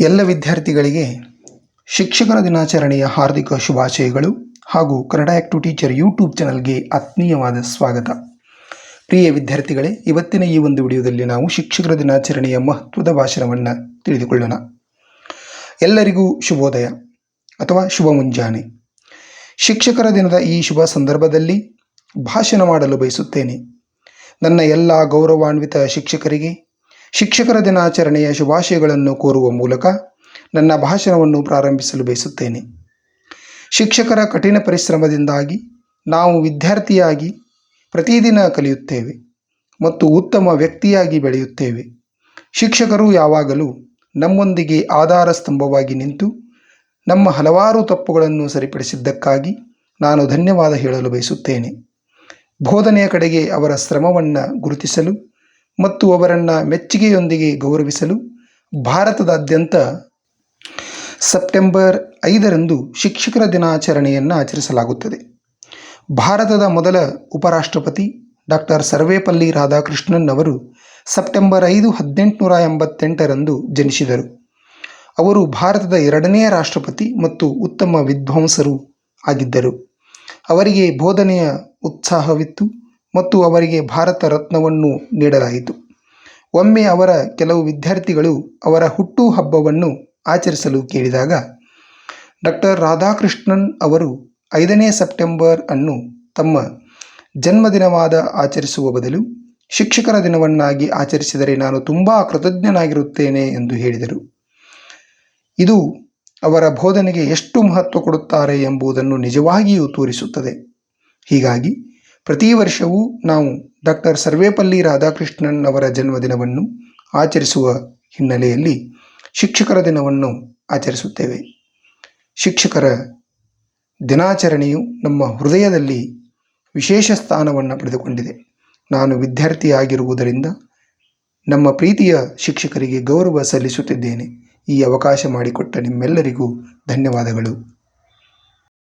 ಎಲ್ಲ ವಿದ್ಯಾರ್ಥಿಗಳಿಗೆ ಶಿಕ್ಷಕರ ದಿನಾಚರಣೆಯ ಹಾರ್ದಿಕ ಶುಭಾಶಯಗಳು ಹಾಗೂ Kannada act to teacher YouTube ಚಾನಲ್ಗೆ ಆತ್ಮೀಯವಾದ ಸ್ವಾಗತ. ಪ್ರಿಯ ವಿದ್ಯಾರ್ಥಿಗಳೇ, ಇವತ್ತಿನ ಈ ಒಂದು ವಿಡಿಯೋದಲ್ಲಿ ನಾವು ಶಿಕ್ಷಕರ ದಿನಾಚರಣೆಯ ಮಹತ್ವದ ಭಾಷಣವನ್ನು ತಿಳಿದುಕೊಳ್ಳೋಣ. ಎಲ್ಲರಿಗೂ ಶುಭೋದಯ ಅಥವಾ ಶುಭ ಮುಂಜಾನೆ. ಶಿಕ್ಷಕರ ದಿನದ ಈ ಶುಭ ಸಂದರ್ಭದಲ್ಲಿ ಭಾಷಣ ಮಾಡಲು ಬಯಸುತ್ತೇನೆ. ನನ್ನ ಎಲ್ಲ ಗೌರವಾನ್ವಿತ ಶಿಕ್ಷಕರಿಗೆ ಶಿಕ್ಷಕರ ದಿನಾಚರಣೆಯ ಶುಭಾಶಯಗಳನ್ನು ಕೋರುವ ಮೂಲಕ ನನ್ನ ಭಾಷಣವನ್ನು ಪ್ರಾರಂಭಿಸಲು ಬಯಸುತ್ತೇನೆ. ಶಿಕ್ಷಕರ ಕಠಿಣ ಪರಿಶ್ರಮದಿಂದಾಗಿ ನಾವು ವಿದ್ಯಾರ್ಥಿಯಾಗಿ ಪ್ರತಿದಿನ ಕಲಿಯುತ್ತೇವೆ ಮತ್ತು ಉತ್ತಮ ವ್ಯಕ್ತಿಯಾಗಿ ಬೆಳೆಯುತ್ತೇವೆ. ಶಿಕ್ಷಕರು ಯಾವಾಗಲೂ ನಮ್ಮೊಂದಿಗೆ ಆಧಾರ ಸ್ತಂಭವಾಗಿ ನಿಂತು ನಮ್ಮ ಹಲವಾರು ತಪ್ಪುಗಳನ್ನು ಸರಿಪಡಿಸಿದ್ದಕ್ಕಾಗಿ ನಾನು ಧನ್ಯವಾದ ಹೇಳಲು ಬಯಸುತ್ತೇನೆ. ಬೋಧನೆಯ ಕಡೆಗೆ ಅವರ ಶ್ರಮವನ್ನು ಗುರುತಿಸಲು ಮತ್ತು ಅವರನ್ನು ಮೆಚ್ಚುಗೆಯೊಂದಿಗೆ ಗೌರವಿಸಲು ಭಾರತದಾದ್ಯಂತ ಸೆಪ್ಟೆಂಬರ್ ಐದರಂದು ಶಿಕ್ಷಕರ ದಿನಾಚರಣೆಯನ್ನು ಆಚರಿಸಲಾಗುತ್ತದೆ. ಭಾರತದ ಮೊದಲ ಉಪರಾಷ್ಟ್ರಪತಿ ಡಾಕ್ಟರ್ ಸರ್ವೇಪಲ್ಲಿ ರಾಧಾಕೃಷ್ಣನ್ ಅವರು ಸೆಪ್ಟೆಂಬರ್ ಐದು ಹದಿನೆಂಟುನೂರ ಎಂಬತ್ತೆಂಟರಂದು ಜನಿಸಿದರು. ಅವರು ಭಾರತದ ಎರಡನೇ ರಾಷ್ಟ್ರಪತಿ ಮತ್ತು ಉತ್ತಮ ವಿದ್ವಾಂಸರು ಆಗಿದ್ದರು. ಅವರಿಗೆ ಬೋಧನೆಯ ಉತ್ಸಾಹವಿತ್ತು. ಮತ್ತು ಅವರಿಗೆ ಭಾರತ ರತ್ನವನ್ನು ನೀಡಲಾಯಿತು. ಒಮ್ಮೆ ಅವರ ಕೆಲವು ವಿದ್ಯಾರ್ಥಿಗಳು ಅವರ ಹುಟ್ಟು ಹಬ್ಬವನ್ನು ಆಚರಿಸಲು ಕೇಳಿದಾಗ ಡಾಕ್ಟರ್ ರಾಧಾಕೃಷ್ಣನ್ ಅವರು ಐದನೇ ಸೆಪ್ಟೆಂಬರ್ ಅನ್ನು ತಮ್ಮ ಜನ್ಮದಿನವಾದ ಆಚರಿಸುವ ಬದಲು ಶಿಕ್ಷಕರ ದಿನವನ್ನಾಗಿ ಆಚರಿಸಿದರೆ ನಾನು ತುಂಬ ಕೃತಜ್ಞನಾಗಿರುತ್ತೇನೆ ಎಂದು ಹೇಳಿದರು. ಇದು ಅವರ ಬೋಧನೆಗೆ ಎಷ್ಟು ಮಹತ್ವ ಕೊಡುತ್ತಾರೆ ಎಂಬುದನ್ನು ನಿಜವಾಗಿಯೂ ತೋರಿಸುತ್ತದೆ. ಹೀಗಾಗಿ ಪ್ರತಿ ವರ್ಷವೂ ನಾವು ಡಾಕ್ಟರ್ ಸರ್ವೇಪಲ್ಲಿ ರಾಧಾಕೃಷ್ಣನ್ ಅವರ ಜನ್ಮದಿನವನ್ನು ಆಚರಿಸುವ ಹಿನ್ನೆಲೆಯಲ್ಲಿ ಶಿಕ್ಷಕರ ದಿನವನ್ನು ಆಚರಿಸುತ್ತೇವೆ. ಶಿಕ್ಷಕರ ದಿನಾಚರಣೆಯು ನಮ್ಮ ಹೃದಯದಲ್ಲಿ ವಿಶೇಷ ಸ್ಥಾನವನ್ನು ಪಡೆದುಕೊಂಡಿದೆ. ನಾನು ವಿದ್ಯಾರ್ಥಿಯಾಗಿರುವುದರಿಂದ ನಮ್ಮ ಪ್ರೀತಿಯ ಶಿಕ್ಷಕರಿಗೆ ಗೌರವ ಸಲ್ಲಿಸುತ್ತಿದ್ದೇನೆ. ಈ ಅವಕಾಶ ಮಾಡಿಕೊಟ್ಟ ನಿಮ್ಮೆಲ್ಲರಿಗೂ ಧನ್ಯವಾದಗಳು.